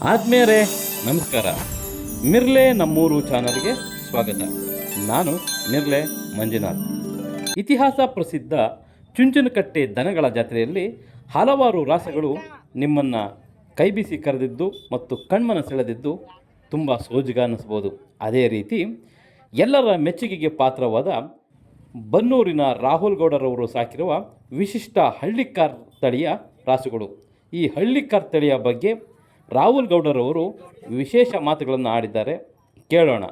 ಆದ್ಮೇಲೆ ನಮಸ್ಕಾರ. ಮಿರ್ಲೆ ನಮ್ಮೂರು ಚಾನಲ್ಗೆ ಸ್ವಾಗತ. ನಾನು ಮಿರ್ಲೆ ಮಂಜುನಾಥ್. ಇತಿಹಾಸ ಪ್ರಸಿದ್ಧ ಚುಂಚನಕಟ್ಟೆ ದನಗಳ ಜಾತ್ರೆಯಲ್ಲಿ ಹಲವಾರು ರಾಸಗಳು ನಿಮ್ಮನ್ನು ಕೈಬಿಸಿ ಕರೆದಿದ್ದು ಮತ್ತು ಕಣ್ಮನ ಸೆಳೆದಿದ್ದು ತುಂಬ ಸೋಜಿಗ ಅನ್ನಿಸ್ಬೋದು. ಅದೇ ರೀತಿ ಎಲ್ಲರ ಮೆಚ್ಚುಗೆಗೆ ಪಾತ್ರವಾದ ಬನ್ನೂರಿನ ರಾಹುಲ್ ಗೌಡರವರು ಸಾಕಿರುವ ವಿಶಿಷ್ಟ ಹಳ್ಳಿಕಾರ್ ತಳಿಯ ರಾಸುಗಳು. ಈ ಹಳ್ಳಿಕಾರ್ ತಳಿಯ ಬಗ್ಗೆ ರಾಹುಲ್ ಗೌಡರವರು ವಿಶೇಷ ಮಾತುಗಳನ್ನು ಆಡಿದ್ದಾರೆ. ಕೇಳೋಣ.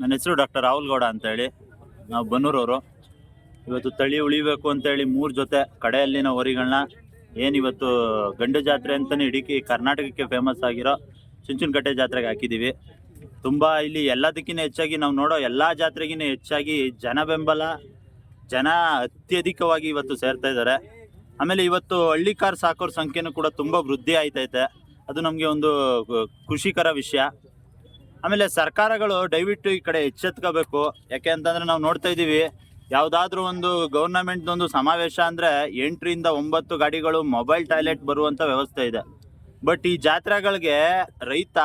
ನನ್ನ ಹೆಸರು ಡಾಕ್ಟರ್ ರಾಹುಲ್ ಗೌಡ ಅಂತೇಳಿ. ನಾವು ಬನ್ನೂರವರು. ಇವತ್ತು ತಳಿ ಉಳಿಬೇಕು ಅಂತೇಳಿ ಮೂರು ಜೊತೆ ಕಡೆಯಲ್ಲಿನ ಹೊರಿಗಳನ್ನ ಏನಿವತ್ತು ಗಂಡು ಜಾತ್ರೆ ಅಂತಲೇ ಇಡೀ ಕರ್ನಾಟಕಕ್ಕೆ ಫೇಮಸ್ ಆಗಿರೋ ಚುಂಚುನಕಟ್ಟೆ ಜಾತ್ರೆಗೆ ಹಾಕಿದ್ದೀವಿ ತುಂಬ ಇಲ್ಲಿ ಎಲ್ಲದಕ್ಕಿಂತ ಹೆಚ್ಚಾಗಿ ನಾವು ನೋಡೋ ಎಲ್ಲ ಜಾತ್ರೆಗಿಂತ ಹೆಚ್ಚಾಗಿ ಜನ ಬೆಂಬಲ, ಜನ ಅತ್ಯಧಿಕವಾಗಿ ಇವತ್ತು ಸೇರ್ತಾ ಇದ್ದಾರೆ. ಆಮೇಲೆ ಇವತ್ತು ಹಳ್ಳಿ ಕಾರ್ ಸಾಕೋರ್ ಸಂಖ್ಯೆನೂ ಕೂಡ ತುಂಬ ವೃದ್ಧಿ ಆಯ್ತೈತೆ. ಅದು ನಮಗೆ ಒಂದು ಖುಷಿಕರ ವಿಷಯ. ಆಮೇಲೆ ಸರ್ಕಾರಗಳು ದಯವಿಟ್ಟು ಈ ಕಡೆ ಎಚ್ಚೆತ್ಕೋಬೇಕು. ಯಾಕೆ ಅಂತಂದ್ರೆ ನಾವು ನೋಡ್ತಾ ಇದ್ದೀವಿ, ಯಾವುದಾದ್ರೂ ಒಂದು ಗೌರ್ನಮೆಂಟ್ ಒಂದು ಸಮಾವೇಶ ಅಂದ್ರೆ ಎಂಟರಿಂದ ಒಂಬತ್ತು ಗಾಡಿಗಳು ಮೊಬೈಲ್ ಟಾಯ್ಲೆಟ್ ಬರುವಂತ ವ್ಯವಸ್ಥೆ ಇದೆ. ಬಟ್ ಈ ಜಾತ್ರೆಗಳಿಗೆ ರೈತ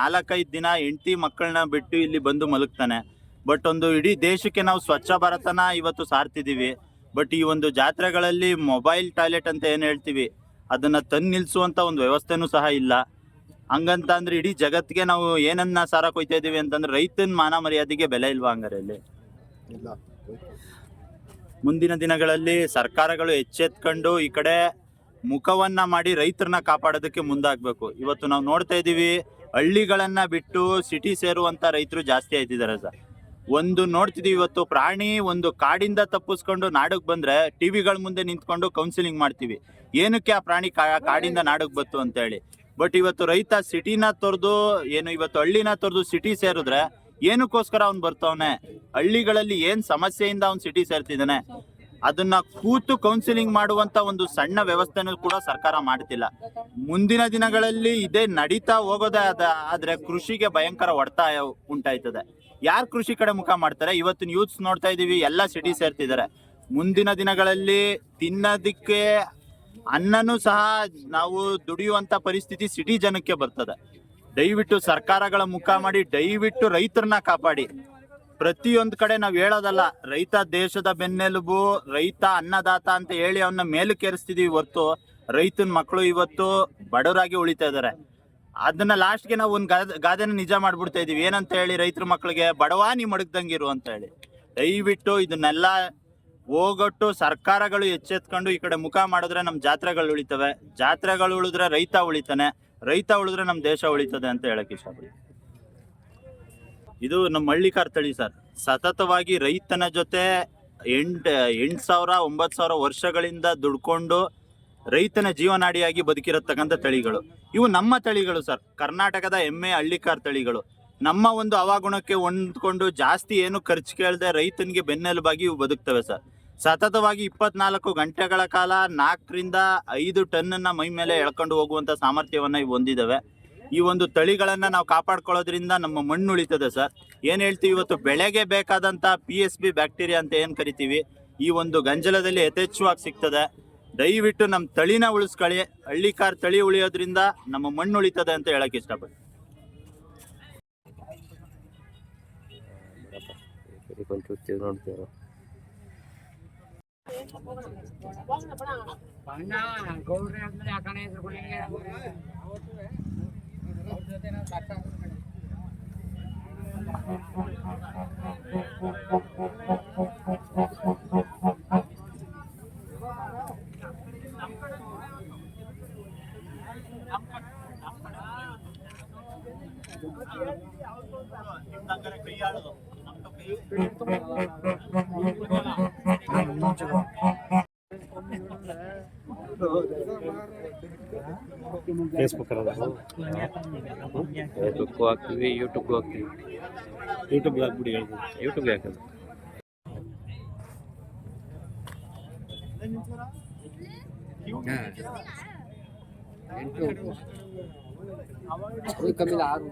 ನಾಲ್ಕೈದು ದಿನ ಹೆಂಡತಿ ಮಕ್ಕಳನ್ನ ಬಿಟ್ಟು ಇಲ್ಲಿ ಬಂದು ಮಲಗ್ತಾನೆ. ಬಟ್ ಒಂದು ಇಡೀ ದೇಶಕ್ಕೆ ನಾವು ಸ್ವಚ್ಛ ಭಾರತನ ಇವತ್ತು ಸಾರ್ತಿದ್ದೀವಿ. ಬಟ್ ಈ ಒಂದು ಜಾತ್ರೆಗಳಲ್ಲಿ ಮೊಬೈಲ್ ಟಾಯ್ಲೆಟ್ ಅಂತ ಏನು ಹೇಳ್ತೀವಿ ಅದನ್ನ ತಂದು ನಿಲ್ಲಿಸುವಂಥ ಒಂದು ವ್ಯವಸ್ಥೆನೂ ಸಹ ಇಲ್ಲ. ಹಂಗಂತ ಅಂದ್ರೆ ಇಡೀ ಜಗತ್ತಿಗೆ ನಾವು ಏನನ್ನ ಸಾರ ಕೊಯ್ತಾ ಇದ್ದೀವಿ ಅಂತಂದ್ರೆ ರೈತನ ಮಾನ ಮರ್ಯಾದೆಗೆ ಬೆಲೆ ಇಲ್ವಾ ಹಂಗಾರೆ ಇಲ್ಲಿ. ಮುಂದಿನ ದಿನಗಳಲ್ಲಿ ಸರ್ಕಾರಗಳು ಎಚ್ಚೆತ್ಕೊಂಡು ಈ ಕಡೆ ಮುಖವನ್ನ ಮಾಡಿ ರೈತರನ್ನ ಕಾಪಾಡೋದಕ್ಕೆ ಮುಂದಾಗಬೇಕು. ಇವತ್ತು ನಾವು ನೋಡ್ತಾ ಇದ್ದೀವಿ ಹಳ್ಳಿಗಳನ್ನ ಬಿಟ್ಟು ಸಿಟಿ ಸೇರುವಂತ ರೈತರು ಜಾಸ್ತಿ ಆಯ್ತಿದ್ದಾರೆ ಸರ್. ಒಂದು ನೋಡ್ತಿದೀವಿ ಇವತ್ತು ಪ್ರಾಣಿ ಒಂದು ಕಾಡಿಂದ ತಪ್ಪಿಸ್ಕೊಂಡು ನಾಡಕ್ ಬಂದ್ರೆ ಟಿವಿಗಳ ಮುಂದೆ ನಿಂತ್ಕೊಂಡು ಕೌನ್ಸಿಲಿಂಗ್ ಮಾಡ್ತೀವಿ. ಏನಕ್ಕೆ ಆ ಪ್ರಾಣಿ ಕಾಡಿಂದ ನಾಡಕ್ ಬತ್ತು ಅಂತ ಹೇಳಿ ಬಟ್ ಇವತ್ತು ರೈತ ಸಿಟಿನ ತೊರೆದು, ಏನು ಇವತ್ತು ಹಳ್ಳಿನ ತೊರೆದು ಸಿಟಿ ಸೇರಿದ್ರೆ ಏನಕ್ಕೋಸ್ಕರ ಅವ್ನು ಬರ್ತಾವನೆ? ಹಳ್ಳಿಗಳಲ್ಲಿ ಏನ್ ಸಮಸ್ಯೆಯಿಂದ ಅವ್ನು ಸಿಟಿ ಸೇರ್ತಿದ್ದಾನೆ? ಅದನ್ನ ಕೂತು ಕೌನ್ಸಿಲಿಂಗ್ ಮಾಡುವಂತ ಒಂದು ಸಣ್ಣ ವ್ಯವಸ್ಥೆನೂ ಕೂಡ ಸರ್ಕಾರ ಮಾಡ್ತಿಲ್ಲ. ಮುಂದಿನ ದಿನಗಳಲ್ಲಿ ಇದೇ ನಡೀತಾ ಹೋಗೋದೇ ಆದ ಆದ್ರೆ ಕೃಷಿಗೆ ಭಯಂಕರ ಒಡ್ತಾಯ ಉಂಟಾಯ್ತದೆ. ಯಾರು ಕೃಷಿ ಕಡೆ ಮುಖ ಮಾಡ್ತಾರೆ? ಇವತ್ತಿನ ಯೂತ್ಸ್ ನೋಡ್ತಾ ಇದೀವಿ, ಎಲ್ಲ ಸಿಟಿ ಸೇರ್ತಿದ್ದಾರೆ ಮುಂದಿನ ದಿನಗಳಲ್ಲಿ ತಿನ್ನೋದಕ್ಕೆ ಅನ್ನನೂ ಸಹ ನಾವು ದುಡಿಯುವಂತ ಪರಿಸ್ಥಿತಿ ಸಿಟಿ ಜನಕ್ಕೆ ಬರ್ತದೆ. ದಯವಿಟ್ಟು ಸರ್ಕಾರಗಳ ಮುಖ ಮಾಡಿ, ದಯವಿಟ್ಟು ರೈತರನ್ನ ಕಾಪಾಡಿ. ಪ್ರತಿಯೊಂದು ಕಡೆ ನಾವು ಹೇಳೋದಲ್ಲ, ರೈತ ದೇಶದ ಬೆನ್ನೆಲುಬು, ರೈತ ಅನ್ನದಾತ ಅಂತ ಹೇಳಿ ಅವನ್ನ ಮೇಲಕ್ಕೇರಿಸ್ತಿದೀವಿ ಹೊರ್ತು ರೈತನ ಮಕ್ಕಳು ಇವತ್ತು ಬಡವರಾಗಿ ಉಳಿತಾ ಇದಾರೆ. ಅದನ್ನ ಲಾಸ್ಟ್ಗೆ ನಾವು ಒಂದು ಗಾದೆನ ನಿಜ ಮಾಡ್ಬಿಡ್ತಾ ಇದೀವಿ. ಏನಂತ ಹೇಳಿ ರೈತರ ಮಕ್ಕಳಿಗೆ ಬಡವಾ ನೀ ಮಡಗ್ದಂಗಿರು ಅಂತ ಹೇಳಿ. ದಯವಿಟ್ಟು ಇದನ್ನೆಲ್ಲ ಹೋಗೊಟ್ಟು ಸರ್ಕಾರಗಳು ಎಚ್ಚೆತ್ಕೊಂಡು ಈ ಕಡೆ ಮುಖ ಮಾಡಿದ್ರೆ ನಮ್ಮ ಜಾತ್ರೆಗಳು ಉಳಿತವೆ. ಜಾತ್ರೆಗಳು ಉಳಿದ್ರೆ ರೈತ ಉಳಿತಾನೆ. ರೈತ ಉಳಿದ್ರೆ ನಮ್ಮ ದೇಶ ಉಳಿತದೆ ಅಂತ ಹೇಳಕ್ ಇಷ್ಟಪಡ್ತೀನಿ. ಇದು ನಮ್ಮ ಹಳ್ಳಿಕಾರ್ ತಳಿ ಸರ್. ಸತತವಾಗಿ ರೈತನ ಜೊತೆ ಎಂಟ್, ಎಂಟು ಸಾವಿರ, ಒಂಬತ್ತು ಸಾವಿರ ವರ್ಷಗಳಿಂದ ದುಡ್ಕೊಂಡು ರೈತನ ಜೀವನಾಡಿಯಾಗಿ ಬದುಕಿರತಕ್ಕಂಥ ತಳಿಗಳು. ಇವು ನಮ್ಮ ತಳಿಗಳು ಸರ್. ಕರ್ನಾಟಕದ ಎಮ್ಮೆ ಹಳ್ಳಿಕಾರ್ ತಳಿಗಳು. ನಮ್ಮ ಒಂದು ಅವಾಗುಣಕ್ಕೆ ಹೊಂದ್ಕೊಂಡು ಜಾಸ್ತಿ ಏನು ಖರ್ಚು ಕೇಳದೆ ರೈತನಿಗೆ ಬೆನ್ನೆಲುಬಾಗಿ ಇವು ಬದುಕ್ತವೆ ಸರ್. ಸತತವಾಗಿ ಇಪ್ಪತ್ನಾಲ್ಕು ಗಂಟೆಗಳ ಕಾಲ ನಾಲ್ಕರಿಂದ ಐದು ಟನ್ನನ್ನು ಮೈ ಮೇಲೆ ಎಳ್ಕೊಂಡು ಹೋಗುವಂಥ ಸಾಮರ್ಥ್ಯವನ್ನು ಇವು ಹೊಂದಿದ್ದಾವೆ ಈ ಒಂದು ತಳಿಗಳನ್ನ ನಾವು ಕಾಪಾಡ್ಕೊಳ್ಳೋದ್ರಿಂದ ನಮ್ಮ ಮಣ್ಣು ಉಳಿತದೆ ಸರ್. ಏನು ಹೇಳ್ತೀವಿ ಇವತ್ತು? ಬೆಳೆಗೆ ಬೇಕಾದಂತ ಪಿ ಎಸ್ ಬಿ ಬ್ಯಾಕ್ಟೀರಿಯಾ ಅಂತ ಏನು ಕರಿತೀವಿ? ಈ ಒಂದು ಗಂಜಲದಲ್ಲಿ ಯಥೇಚ್ಛವಾಗಿ ಸಿಗ್ತದೆ. ದಯವಿಟ್ಟು ನಮ್ಮ ತಳಿನ ಉಳಿಸ್ಕೊಳ್ಳಿ. ಹಳ್ಳಿಕಾರ್ ತಳಿ ಉಳಿಯೋದ್ರಿಂದ ನಮ್ಮ ಮಣ್ಣು ಉಳಿತದೆ ಅಂತ ಹೇಳಕ್ ಇಷ್ಟಪಡ್ತೀನಿ ಬಣ್ಣ ಗೌಡ್ರೆ ಆದ್ಮೇಲೆ ಆ ಕಣೆ ಹೆಸರು ಕೊಡಲಿಕ್ಕೆ ಫೇಸ್ಬುಕ್ ಫೇಸ್ಬುಕ್ಕು ಹಾಕ್ತೀವಿ ಯೂಟ್ಯೂಬ್ಗೂ ಹಾಕ್ತೀವಿ. ಯೂಟ್ಯೂಬ್ಗೆ ಹಾಕ್ಬಿಡಿ ಹೇಳ್ಬೋದು ಯೂಟ್ಯೂಬ್ಗೆ ಹಾಕೋದು ಎಂಟು. ಅದು ಕಮ್ಮಿ ಆರು.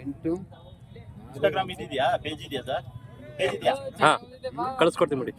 ಎಂಟು. ಇನ್ಸ್ಟಾಗ್ರಾಮ್ ಇದೆಯಾ ಪೇಜ್ ಇದೆಯಾ ಸರ್ ಪೇಜ್ ಇದೆಯಾ? ಹಾಂ ಕಳಿಸ್ಕೊಡ್ತೀನಿ ನೋಡಿ